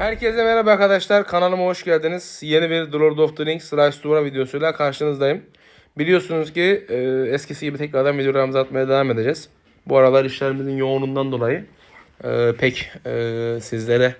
Herkese merhaba arkadaşlar. Kanalıma hoş geldiniz. Yeni bir The Lord of the Rings Rise to War videosuyla karşınızdayım. Biliyorsunuz ki e, eskisi gibi tekrardan videolarımızı atmaya devam edeceğiz. Bu aralar işlerimizin yoğunluğundan dolayı e, pek e, sizlere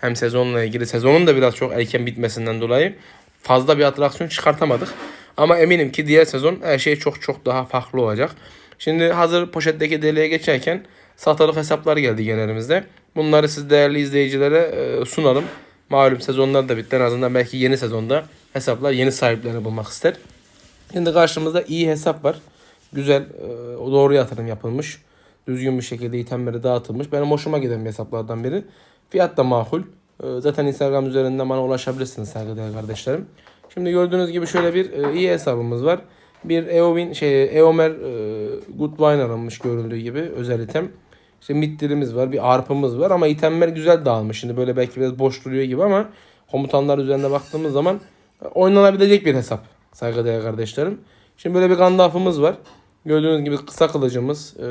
hem sezonla ilgili sezonun da biraz çok erken bitmesinden dolayı fazla bir atraksiyon çıkartamadık. Ama eminim ki diğer sezon her şey çok çok daha farklı olacak. Şimdi hazır poşetteki deliğe geçerken satılık hesaplar geldi genelimizde. Bunları siz değerli izleyicilere e, sunalım. Malum sezonlar da bitti. En azından belki yeni sezonda hesaplar yeni sahiplerini bulmak ister. Şimdi karşımızda iyi hesap var. Güzel, e, doğru yatırım yapılmış. Düzgün bir şekilde itemleri dağıtılmış. Benim hoşuma giden bir hesaplardan biri. Fiyat da makul. E, Zaten Instagram üzerinden bana ulaşabilirsiniz saygıdeğer kardeşlerim. Şimdi gördüğünüz gibi şöyle bir iyi hesabımız var. Bir Eowyn şey Eomer Goodwine alınmış görüldüğü gibi özel item. İşte mittirimiz var, bir arpımız var ama itemler güzel dağılmış. Şimdi böyle belki biraz boş duruyor gibi ama komutanlar üzerinde baktığımız zaman oynanabilecek bir hesap saygıdeğer kardeşlerim. Şimdi böyle bir Gandalf'ımız var. Gördüğünüz gibi kısa kılıcımız, e,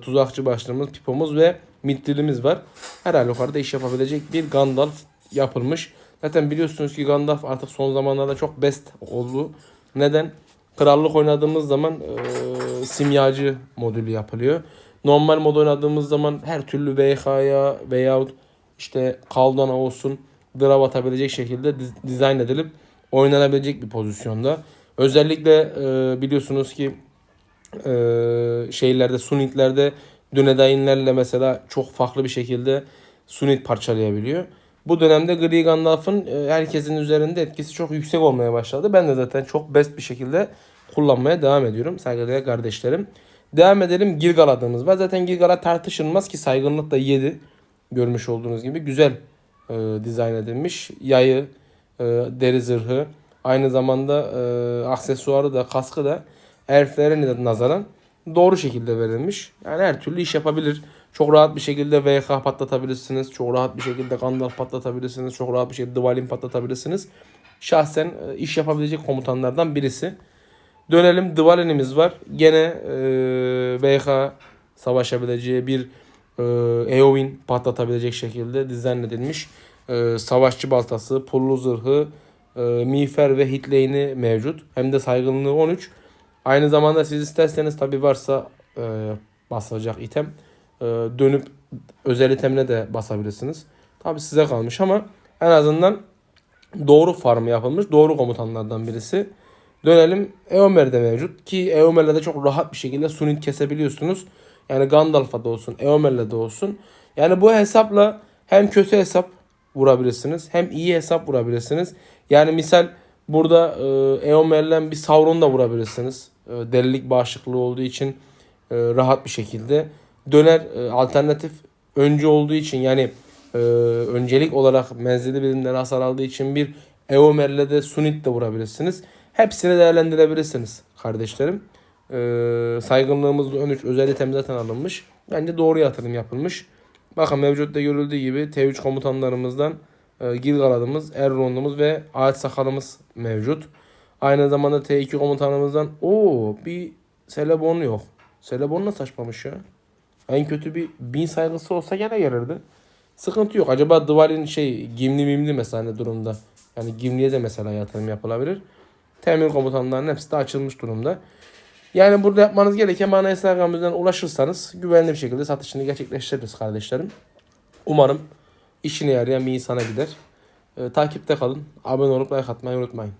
tuzakçı başlığımız, pipomuz ve mittirimiz var. Her halükarda iş yapabilecek bir Gandalf yapılmış. Zaten biliyorsunuz ki Gandalf artık son zamanlarda çok best oldu. Neden? Krallık oynadığımız zaman e, simyacı modülü yapılıyor. Normal mod oynadığımız zaman her türlü VH'ya veyahut işte Kaldana olsun drav atabilecek şekilde diz- dizayn edilip oynanabilecek bir pozisyonda. Özellikle e, biliyorsunuz ki e, şeylerde sunitlerde dünedayinlerle mesela çok farklı bir şekilde sunit parçalayabiliyor. Bu dönemde Gri Gandalf'ın e, herkesin üzerinde etkisi çok yüksek olmaya başladı. Ben de zaten çok best bir şekilde kullanmaya devam ediyorum saygıdeğer kardeşlerim. Devam edelim Gilgal adımız var. Zaten Gilgal'a tartışılmaz ki saygınlık da 7 görmüş olduğunuz gibi güzel e, dizayn edilmiş. Yayı, e, deri zırhı, aynı zamanda e, aksesuarı da kaskı da elflere nazaran doğru şekilde verilmiş. Yani her türlü iş yapabilir. Çok rahat bir şekilde VK patlatabilirsiniz. Çok rahat bir şekilde Gandalf patlatabilirsiniz. Çok rahat bir şekilde Dvalin patlatabilirsiniz. Şahsen e, iş yapabilecek komutanlardan birisi. Dönelim Dvalin'imiz var. Gene e, VK savaşabileceği bir e, Eowyn patlatabilecek şekilde dizayn edilmiş. E, savaşçı baltası, pullu zırhı, e, miğfer ve hitlane'i mevcut. Hem de saygınlığı 13. Aynı zamanda siz isterseniz tabi varsa e, basılacak item e, dönüp özel itemine de basabilirsiniz. Tabi size kalmış ama en azından doğru farm yapılmış. Doğru komutanlardan birisi. Dönelim Eomer'de mevcut ki Eomer'le de çok rahat bir şekilde sunit kesebiliyorsunuz. Yani Gandalf'a da olsun, Eomer'le de olsun. Yani bu hesapla hem kötü hesap vurabilirsiniz hem iyi hesap vurabilirsiniz. Yani misal burada e, Eomer'le bir Sauron da vurabilirsiniz. E, delilik bağışıklığı olduğu için e, rahat bir şekilde. Döner e, alternatif öncü olduğu için yani öncelik olarak menzili birimleri hasar aldığı için bir Eomer'le de Sunit de vurabilirsiniz. Hepsini değerlendirebilirsiniz kardeşlerim. E, saygınlığımız 13 özel item zaten alınmış. Bence doğru yatırım yapılmış. Bakın mevcutta görüldüğü gibi T3 komutanlarımızdan e, Gilgalad'ımız, Elrond'umuz ve Ağaç Sakalımız mevcut. Aynı zamanda T2 komutanımızdan o bir Celebon yok. Celebon nasıl saçmamış ya? En kötü bir bin saygısı olsa gene gelirdi. Sıkıntı yok. Acaba Dvalin şey Gimli mimli mesela ne durumda? Yani Gimli'ye de mesela yatırım yapılabilir. Temir komutanlarının hepsi de açılmış durumda. Yani burada yapmanız gereken bana Instagram'dan ulaşırsanız güvenli bir şekilde satışını gerçekleştiririz kardeşlerim. Umarım işine yarayan bir insana gider. Ee, takipte kalın. Abone olup like atmayı unutmayın.